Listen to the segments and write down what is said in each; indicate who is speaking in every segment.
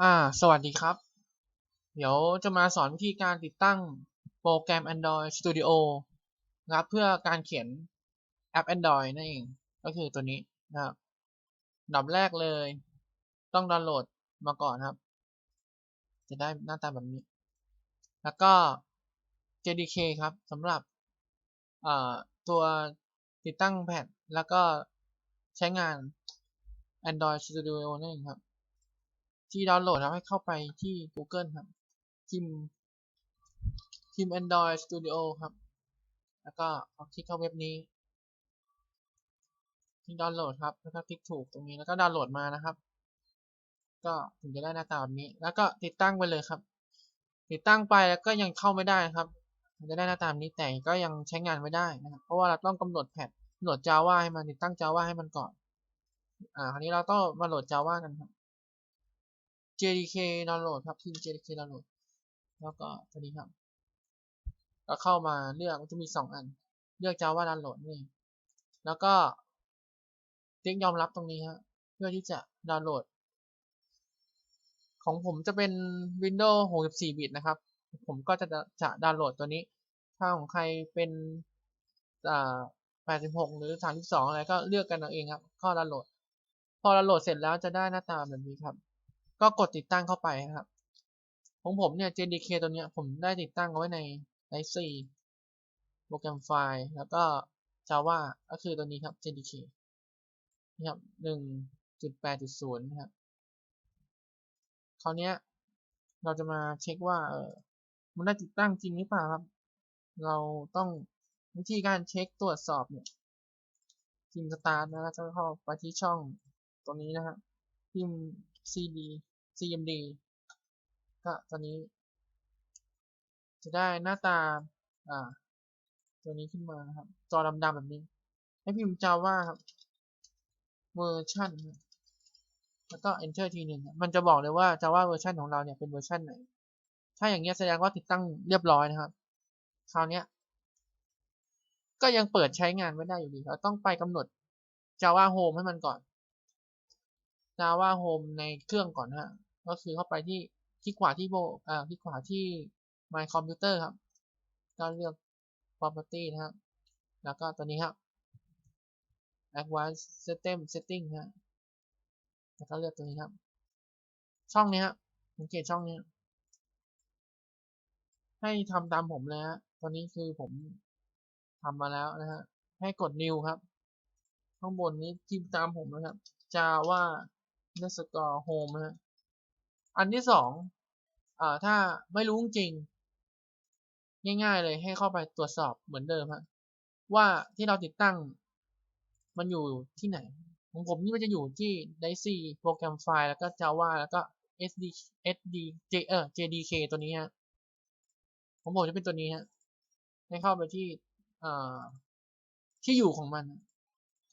Speaker 1: อ่า สวัสดีครับ เดี๋ยวจะมาสอนวิธีการติดตั้งโปรแกรม Android Studio นะครับเพื่อการเขียนแอป Android นั่นเอง ก็คือตัวนี้นะครับอันดับแรกเลย ต้องดาวน์โหลดมาก่อนครับ จะได้หน้าตาแบบนี้ แล้วก็ JDK ครับสำหรับตัวติดตั้งแพทแล้วก็ใช้งาน Android Studio นั่นเองครับ ที่ดาวน์โหลดครับให้เข้าไปที่ Google ครับพิมพ์พิม Android Studio ครับ แล้วก็เอาคลิกเข้าเว็บนี้ที่ดาวน์โหลดครับ แล้วก็คลิกถูกตรงนี้แล้วก็ดาวน์โหลดมานะครับ ก็ถึงจะได้หน้าตาแบบนี้ แล้วก็ติดตั้งไปเลยครับ ติดตั้งไปแล้วก็ยังเข้าไม่ได้ครับจะได้หน้าตาแบบนี้แต่ก็ยังใช้งานไม่ได้นะครับ เพราะว่าเราต้องกำหนดแพทกำหนด Java ให้มันติดตั้ง Java ให้มันก่อน อ่า คราวนี้เราต้องมาโหลด Java กันครับ JDK ดาวน์โหลดครับพิมพ์ JDK ดาวน์โหลดแล้วก็ตัวนี้ครับ ก็เข้ามาเลือกมันจะมีสองอัน เลือก Java ดาวน์โหลดนี่ แล้วก็ติ๊กยอมรับตรงนี้ฮะเพื่อที่จะดาวน์โหลด ของผมจะเป็น Windows 64 บิตนะครับ ผมก็จะจะดาวน์โหลดตัวนี้ ถ้าของใครเป็นอ่า86 หรือ 32 อะไรก็เลือกกันเอาเองครับ ข้าดาวน์โหลด พอดาวน์โหลดเสร็จแล้วจะได้หน้าตาแบบนี้ครับ ก็กดติดตั้งเข้าไปครับของผมเนี่ย JDK ตัวเนี้ยผมได้ติดตั้งเอาไว้ใน Drive C โปรแกรมไฟล์แล้วก็ Java ก็คือตัวนี้ครับ JDK นี่ครับ1.8.0นะครับคราวนี้เราจะมาเช็คว่าเออมันได้ติดตั้งจริงหรือเปล่าครับ เราต้องวิธีการเช็คตรวจสอบเนี่ยพิมพ์สตาร์ทนะแล้วก็เข้าไปที่ช่องตรงนี้นะครับพิมพ์ cd cmd ก็ตอนนี้ จะได้หน้าตา อ่า ตัวนี้ขึ้นมาครับ จอดำๆแบบนี้ ให้พิมพ์ java ครับ เวอร์ชันแล้วก็ enter ทีหนึ่งมันจะบอกเลยว่า java เวอร์ชันของเราเนี่ยเป็นเวอร์ชันไหน ถ้าอย่างเงี้ยแสดงว่าติดตั้งเรียบร้อยนะครับ คราวนี้ก็ยังเปิดใช้งานไม่ได้อยู่ดีเราต้องไปกำหนด java home ให้มันก่อน java home ในเครื่องก่อนฮะก็คือเข้าไปที่ที่ขวาที่โบอ่าที่ขวาที่ my computer ครับ ก็เลือก property นะครับแล้วก็ตัวนี้ครับ advanced system setting ฮะแล้วก็เลือกตัวนี้ครับ ช่องนี้ครับสังเกตช่องนี้ให้ทำตามผมเลยฮะตอนนี้คือผมทำมาแล้วนะฮะให้กด new ครับ ข้างบนนี้พิมตามผมนะครับ java underscore home ฮะอันที่สองอ่าถ้าไม่รู้จริง ง่ายๆเลยให้เข้าไปตรวจสอบเหมือนเดิมฮะว่าที่เราติดตั้งมันอยู่ที่ไหน ของผมนี่มันจะอยู่ที่ Daisy โปรแกรมไฟล์แล้วก็ Java แล้วก็ SD SD J เออ JDK ตัวนี้ฮะของผมจะเป็นตัวนี้ฮะให้เข้าไปที่อ่าที่อยู่ของมัน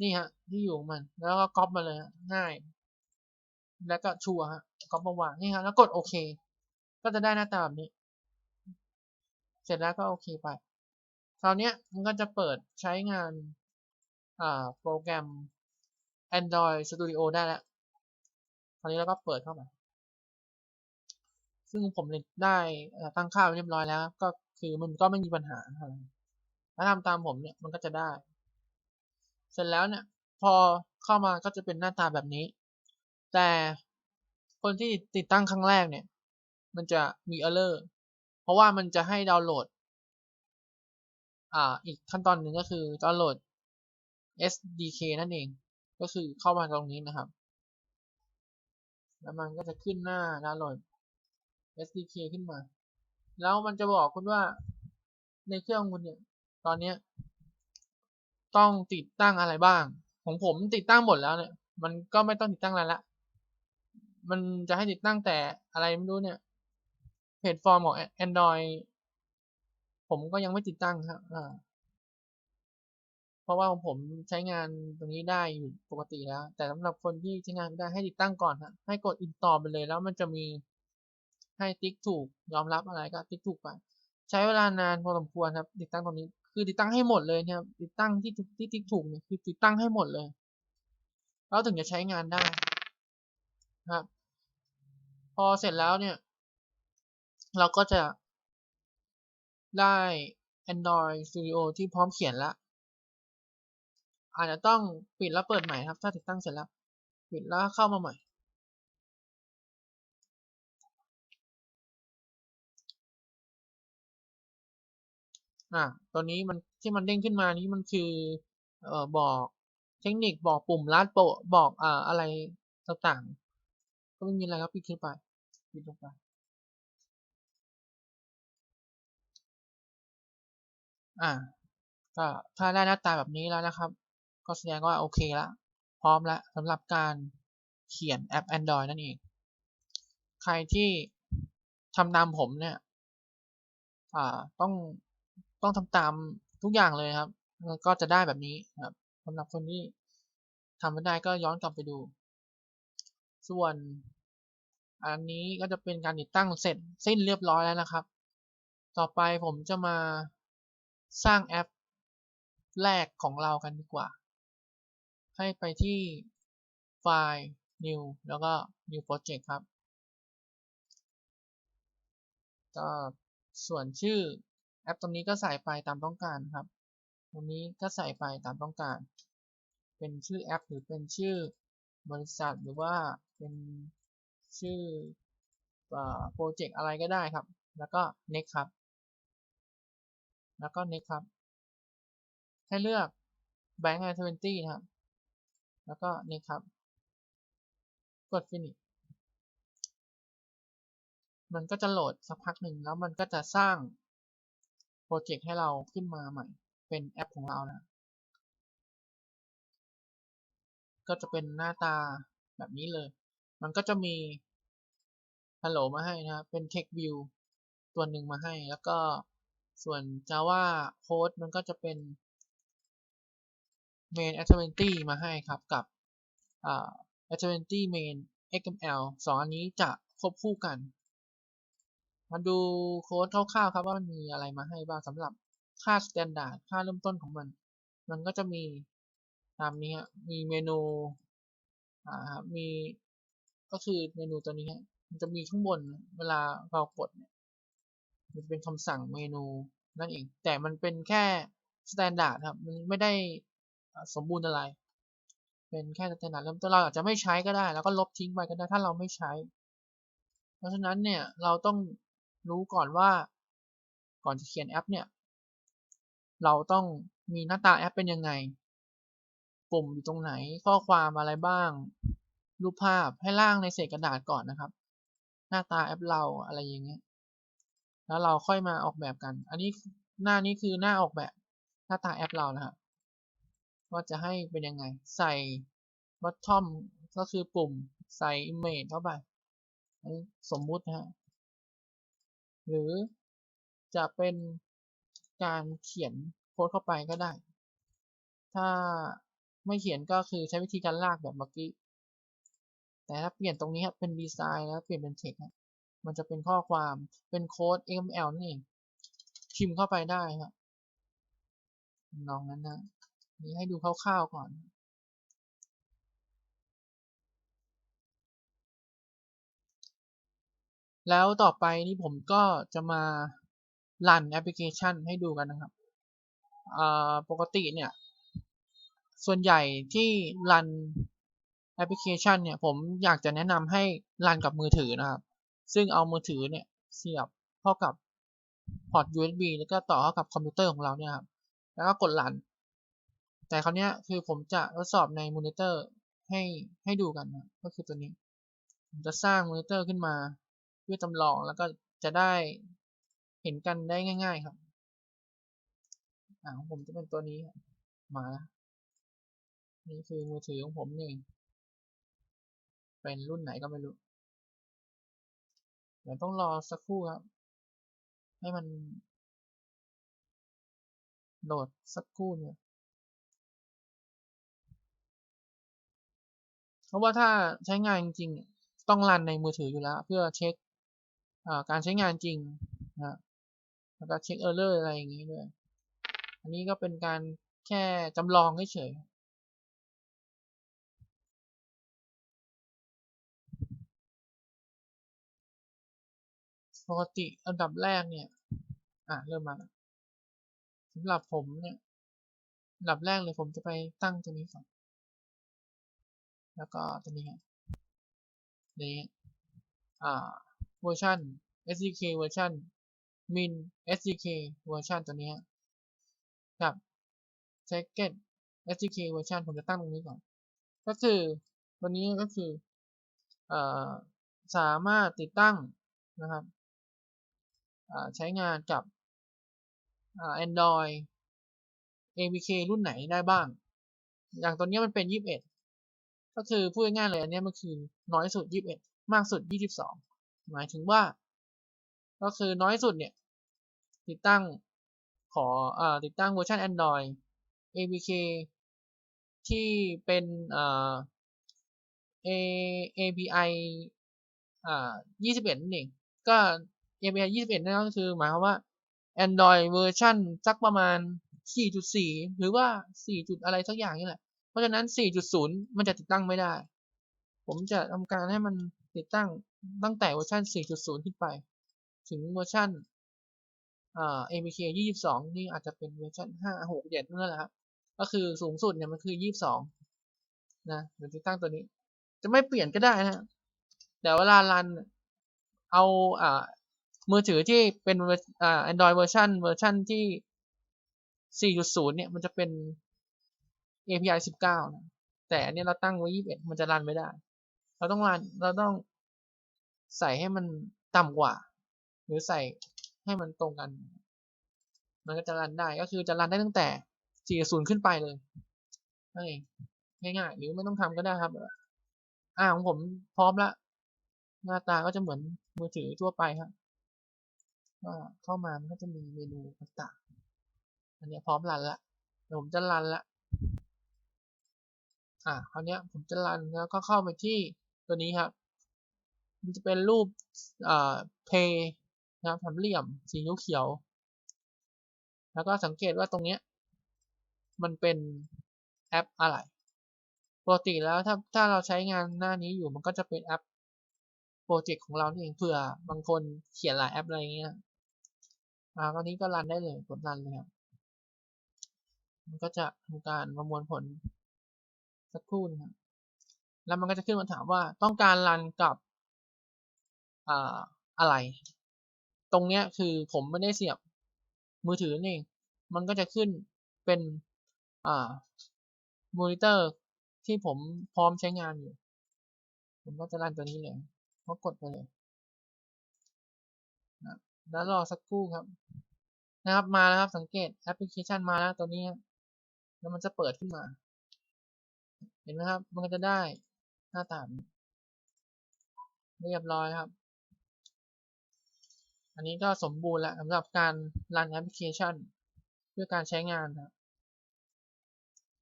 Speaker 1: นี่ฮะ ที่อยู่ของมัน แล้วก็ก๊อปมาเลยง่าย แล้วก็ชัวร์ฮะก๊อปมาวางนี่ฮะแล้วกดโอเค ก็จะได้หน้าตาแบบนี้ เสร็จแล้วก็โอเคไปคราวนี้มันก็จะเปิดใช้งานอ่าโปรแกรม Android Studio ได้แล้วคราวนี้เราก็เปิดเข้าไปซึ่งผมได้ตั้งค่าเรียบร้อยแล้ว ก็คือมันก็ไม่มีปัญหาอะไรถ้าทำตามผมเนี่ยมันก็จะได้ เสร็จแล้วเนี่ย พอเข้ามาก็จะเป็นหน้าตาแบบนี้ แต่คนที่ติดตั้งครั้งแรกเนี่ย มันจะมี error เพราะว่ามันจะให้ดาวน์โหลด อ่า อีกขั้นตอนหนึ่งก็คือดาวน์โหลด SDK นั่นเอง ก็คือเข้ามาตรงนี้นะครับ แล้วมันก็จะขึ้นหน้าดาวน์โหลด SDK ขึ้นมา แล้วมันจะบอกคุณว่าในเครื่องคุณเนี่ย ตอนนี้ต้องติดตั้งอะไรบ้าง ของผมติดตั้งหมดแล้วเนี่ย มันก็ไม่ต้องติดตั้งอะไรละ มันจะให้ติดตั้งแต่อะไรไม่รู้เนี่ยเพจฟอร์มของ Android ผมก็ยังไม่ติดตั้งครับเพราะว่าผมใช้งานตรงนี้ได้อยู่ปกติแล้ว แต่สำหรับคนที่ใช้งานไม่ได้ให้ติดตั้งก่อนฮะให้กด install ไปเลยแล้วมันจะมีให้ติ๊กถูกยอมรับอะไรก็ติ๊กถูกไป ใช้เวลานานพอสมควรครับ ติดตั้งตรงนี้ คือติดตั้งให้หมดเลยเนี่ยติดตั้งที่ที่ติ๊กถูกเนี่ยคือติดตั้งให้หมดเลย แล้วถึงจะใช้งานได้ ครับ พอเสร็จแล้วเนี่ย เราก็จะได้ Android Studio ที่พร้อมเขียนแล้วอาจจะต้องปิดแล้วเปิดใหม่ครับ ถ้าติดตั้งเสร็จแล้ว ปิดแล้วเข้ามาใหม่ อ่าตัวนี้มันที่มันเด้งขึ้นมานี้มันคือเอ่อบอกเทคนิคบอกปุ่มลัดโปะบอกอ่าอะไรต่าง ก็ไม่มีอะไรครับปิดขึ้นไปปิดลงไปอ่าก็ถ้าได้หน้าตาแบบนี้แล้วนะครับ ก็แสดงว่าโอเคแล้วพร้อมแล้วสำหรับการเขียนแอป Android นั่นเอง ใครที่ทำตามผมเนี่ยอ่าต้องต้องทำตามทุกอย่างเลยครับ ก็จะได้แบบนี้ครับสำหรับคนที่ทำไม่ได้ก็ย้อนกลับไปดู ส่วนอันนี้ก็จะเป็นการติดตั้งเสร็จสิ้นเรียบร้อยแล้วนะครับ ต่อไปผมจะมาสร้างแอปแรกของเรากันดีกว่า ให้ไปที่ไฟล์ new แล้วก็ new project ครับก็ส่วนชื่อแอปตรงนี้ก็ใส่ไปตามต้องการครับ ตรงนี้ก็ใส่ไปตามต้องการ เป็นชื่อแอปหรือเป็นชื่อ บริษัทหรือว่าเป็นชื่อโปรเจกต์อะไรก็ได้ครับ แล้วก็ next ครับ แล้วก็ next ครับ ให้เลือก bank activity นะครับ แล้วก็ next ครับ กด finish มันก็จะโหลดสักพักหนึ่งแล้วมันก็จะสร้างโปรเจกต์ให้เราขึ้นมาใหม่ เป็นแอปของเรานะ ก็จะเป็นหน้าตาแบบนี้เลย มันก็จะมี Hello มาให้นะครับ เป็น Text View ตัวหนึ่งมาให้ แล้วก็ส่วน Java Code มันก็จะเป็น Main Activity มาให้ครับกับ Activity Main XML สองอันนี้จะควบคู่กัน มาดูโค้ดคร่าวๆครับว่ามันมีอะไรมาให้บ้างสำหรับค่า Standard ค่าเริ่มต้นของมัน มันก็จะมี ตามนี้มีเมนูอ่ามีก็คือเมนูตัวนี้มันจะมีข้างบนเวลาเรากดเนี่ยมันเป็นคำสั่งเมนูนั่นเอง แต่มันเป็นแค่ Standard ครับ มันไม่ได้สมบูรณ์อะไร เป็นแค่ Standard เริ่มต้นเราอาจจะไม่ใช้ก็ได้ แล้วก็ลบทิ้งไปก็ได้ถ้าเราไม่ใช้ เพราะฉะนั้นเนี่ยเราต้องรู้ก่อนว่าก่อนจะเขียนแอปเนี่ย เราต้องมีหน้าตาแอปเป็นยังไง ปุ่มอยู่ตรงไหนข้อความอะไรบ้าง รูปภาพให้ล่างในเศษกระดาษก่อนนะครับ หน้าตาแอปเราอะไรอย่างเงี้ยแล้วเราค่อยมาออกแบบกัน อันนี้หน้านี้คือหน้าออกแบบหน้าตาแอปเรานะครับว่าจะให้เป็นยังไง ใส่ bottom ก็คือปุ่มใส่ image เข้าไปสมมุตินะฮะหรือจะเป็นการเขียนโค้ดเข้าไปก็ได้ ถ้า ไม่เขียนก็คือใช้วิธีการลากแบบเมื่อกี้ แต่ถ้าเปลี่ยนตรงนี้ครับเป็นดีไซน์แล้วเปลี่ยนเป็นเทคมันจะเป็นข้อความเป็นโค้ด XML นั่นเองพิมพ์เข้าไปได้ครับลองนั้นนะนี่ให้ดูคร่าวๆก่อนแล้วต่อไปนี่ผมก็จะมา รันแอปพลิเคชันให้ดูกันนะครับปกติเนี่ย ส่วนใหญ่ที่รันแอปพลิเคชันเนี่ยผมอยากจะแนะนำให้รันกับมือถือนะครับ ซึ่งเอามือถือเนี่ยเสียบเข้ากับพอร์ต USB แล้วก็ต่อเข้ากับคอมพิวเตอร์ของเราเนี่ยครับ แล้วก็กดรัน แต่คราวนี้คือผมจะทดสอบในมอนิเตอร์ให้ให้ดูกันนะก็คือตัวนี้ ผมจะสร้างมอนิเตอร์ขึ้นมาเพื่อจำลองแล้วก็จะได้เห็นกันได้ง่าย ๆ ครับ อ่าของผมจะเป็นตัวนี้มาแล้ว นี่คือมือถือของผมเองเป็นรุ่นไหนก็ไม่รู้ เดี๋ยวต้องรอสักครู่ครับ ให้มันโหลดสักครู่เนี่ยเพราะว่าถ้าใช้งานจริงต้องรันในมือถืออยู่แล้ว เพื่อเช็คการใช้งานจริงนะแล้วก็เช็คเออร์เลอร์อะไรอย่างนี้ด้วย อันนี้ก็เป็นการแค่จำลองเฉย ปกติอันดับแรกเนี่ย อะเริ่มมาแล้วสำหรับผมเนี่ยอันดับแรกเลยผมจะไปตั้งตัวนี้ก่อน แล้วก็ตัวนี้ฮะนี้อ่าเวอร์ชัน SDK เวอร์ชัน min SDK เวอร์ชันตัวนี้กับ second SDK เวอร์ชันผมจะตั้งตรงนี้ก่อน ก็คือตัวนี้ก็คือเอ่อสามารถติดตั้งนะครับ ใช้งานกับ Android APK รุ่นไหนได้บ้าง อย่างตัวนี้มันเป็น 21 ก็คือพูดง่ายๆเลยอันนี้มันคือน้อยสุด 21 มากสุด 22 หมายถึงว่า ก็คือน้อยสุดเนี่ย ติดตั้งขออติดตั้งเวอร์ชัน Android APK ที่เป็นอ่า A API อ่า21 นั่นเอง ก็ API 21นั่นก็คือหมายความว่า Android เวอร์ชันสักประมาณ 4.4 หรือว่า 4. จุดอะไรสักอย่างนี่แหละ เพราะฉะนั้น 4.0 มันจะติดตั้งไม่ได้ ผมจะทำการให้มันติดตั้งตั้งแต่เวอร์ชัน4.0 ขึ้นไป ถึงเวอร์ชันอ่า APK 22 นี่อาจจะเป็นเวอร์ชัน5 6 7นั่นแหละครับ ก็คือสูงสุดเนี่ยมันคือ 22 นะเดี๋ยวติดตั้งตัวนี้ จะไม่เปลี่ยนก็ได้นะ แต่เวลารันเอาอ่า มือถือที่เป็นอ่า Android เวอร์ชันเวอร์ชันที่ 4.0 เนี่ย มันจะเป็น API 19 นะ แต่อันนี้เราตั้งไว้ 21 มันจะรันไม่ได้ เราต้องรันเราต้องใส่ให้มันต่ำกว่า หรือใส่ให้มันตรงกัน มันก็จะรันได้ ก็คือจะรันได้ตั้งแต่ 4.0 ขึ้นไปเลยนั่นเองง่ายๆ หรือไม่ต้องทำก็ได้ครับ อ่าของผมพร้อมละ หน้าตาก็จะเหมือนมือถือทั่วไปครับ ก็เข้ามามันก็จะมีเมนูต่างๆอันนี้พร้อมรันละเดี๋ยวผมจะรันละอ่าคราวนี้ผมจะรันแล้วก็เข้าไปที่ตัวนี้ครับ มันจะเป็นรูปอ่า play นะครับสามเหลี่ยมสีเขียว แล้วก็สังเกตว่าตรงเนี้ยมันเป็นแอปอะไรปกติแล้วถ้าถ้าเราใช้งานหน้านี้อยู่มันก็จะเป็นแอปโปรเจกต์ของเราเองเผื่อบางคนเขียนหลายแอปอะไรเงี้ย อ่าตอนนี้ก็รันได้เลยกดรันเลยครับ มันก็จะทำการประมวลผลสักครู่นะครับ แล้วมันก็จะขึ้นมาถามว่าต้องการรันกับอ่าอะไร ตรงเนี้ยคือผมไม่ได้เสียบมือถือนี่มันก็จะขึ้นเป็นอ่ามอนิเตอร์ที่ผมพร้อมใช้งานอยู่ ผมก็จะรันตัวนี้เลยก็กดไปเลย แล้วรอสักครู่ครับ นะครับมาแล้วครับสังเกตแอปพลิเคชันมาแล้วตัวนี้แล้วมันจะเปิดขึ้นมา เห็นไหมครับ มันก็จะได้หน้าตาเรียบร้อยครับ อันนี้ก็สมบูรณ์แล้วสำหรับการรันแอปพลิเคชัน เพื่อการใช้งานครับ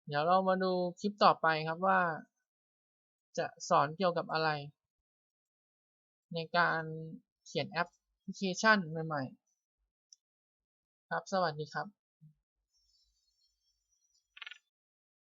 Speaker 1: เดี๋ยวเรามาดูคลิปต่อไปครับว่า จะสอนเกี่ยวกับอะไร ในการเขียนแอป พลิเคชันใหม่ๆ ครับ สวัสดีครับ